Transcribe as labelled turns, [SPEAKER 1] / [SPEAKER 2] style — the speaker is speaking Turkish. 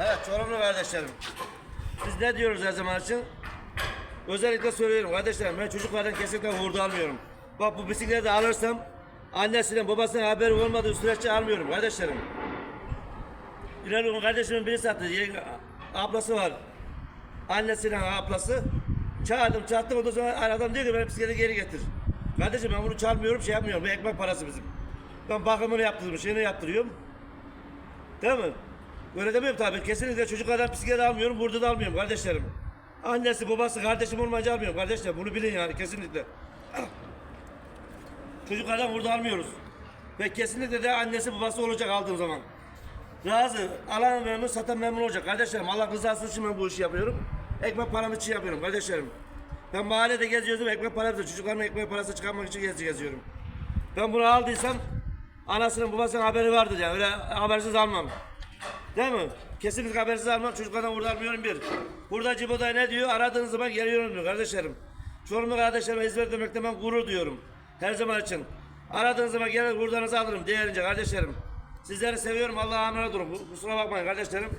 [SPEAKER 1] Evet Çorumlu kardeşlerim. Biz ne diyoruz her zaman için? Özellikle söylüyorum kardeşlerim ben çocuklardan kesinlikle hurda almıyorum. Bak bu bisikleti alırsam annesinden babasından haberi olmadığı sürece almıyorum kardeşlerim. İnanın kardeşimin biri sattı. Ablası var. Annesinin ablası. Çağırdım çağırdım ondan sonra adam diyor ki benim bisikleti geri getir. Kardeşim ben bunu çalmıyorum şey yapmıyorum. Bu ekmek parası bizim. Ben bakımını yaptırdım, şeyini yaptırıyorum. Değil mi? Öyle demiyorum tabii. Kesinlikle çocuklardan bisiklet almıyorum, burada da almıyorum kardeşlerim. Annesi, babası, kardeşim olmayınca almıyorum kardeşler. Bunu bilin yani kesinlikle. Çocuklardan burada almıyoruz. Ve kesinlikle de annesi babası olacak aldığım zaman. Razı, alan memnun, satan memnun olacak kardeşlerim. Allah rızası için ben bu işi yapıyorum. Ekmek param için yapıyorum kardeşlerim. Ben mahallede geziyordum ekmek param için, çocuklarıma ekmek parası çıkarmak için gezi geziyorum. Ben bunu aldıysam anasının babasının haberi vardır yani öyle habersiz almam. Değil mi? Kesinlikle habersiz almam. Çocuklardan burada almıyorum bir. Burada Cibo'da ne diyor? Aradığınız zaman geliyorum diyor kardeşlerim. Çorumlu kardeşlerime hizmet etmekte ben gurur duyuyorum. Her zaman için. Aradığınız zaman gelir buradanızı alırım değerince kardeşlerim. Sizleri seviyorum. Allah'a emanet olun. Kusura bakmayın kardeşlerim.